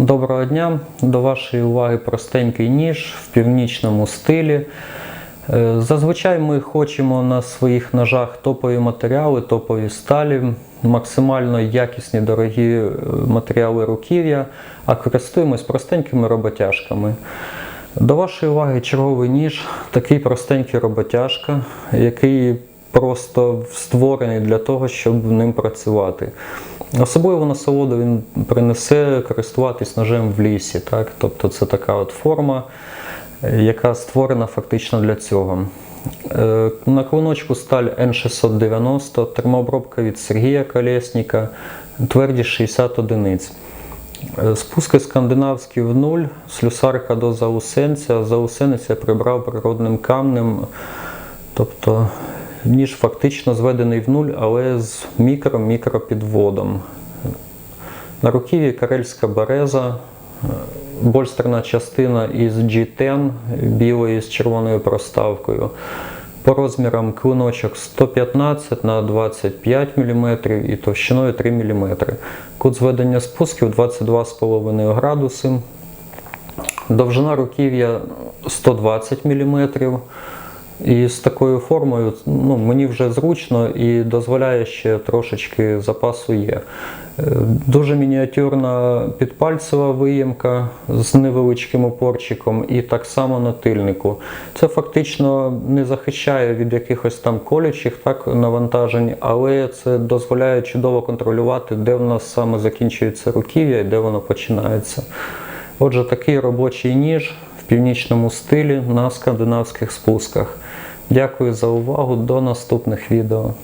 Доброго дня! До вашої уваги простенький ніж в північному стилі. Е, Зазвичай ми хочемо на своїх ножах топові матеріали, топові сталі, максимально якісні дорогі е, матеріали руків'я, а користуємось простенькими роботяжками. До вашої уваги черговий ніж, такий простенький роботяжка, який просто створений для того, щоб ним працювати. Особливу насолоду він принесе користуватись ножем в лісі. Так? Тобто це така от форма, яка створена фактично для цього. Е, На клиночку сталь N690, термообробка від Сергія Колєсніка, твердість 60 одиниць. Е, Спуски скандинавські в нуль, слюсарка до заусенця. Заусенець я прибрав природним камнем. Тобто ніж фактично зведений в нуль, але з мікро-мікропідводом. На руків'ї карельська береза, больстерна частина із G10 білої з червоною проставкою. По розмірам клиночок 115 на 25 мм і товщиною 3 мм. Кут зведення спусків 22,5 градуси. Довжина руків'я 120 мм. І з такою формою ну, мені вже зручно і дозволяє ще трошечки запасу є. Е, Дуже мініатюрна підпальцева виємка з невеличким опорчиком і так само на тильнику. Це фактично не захищає від якихось там колючих так, навантажень, але це дозволяє чудово контролювати, де в нас саме закінчується руків'я і де воно починається. Отже, такий робочий ніж північному стилі на скандинавських спусках. Дякую за увагу. До наступних відео.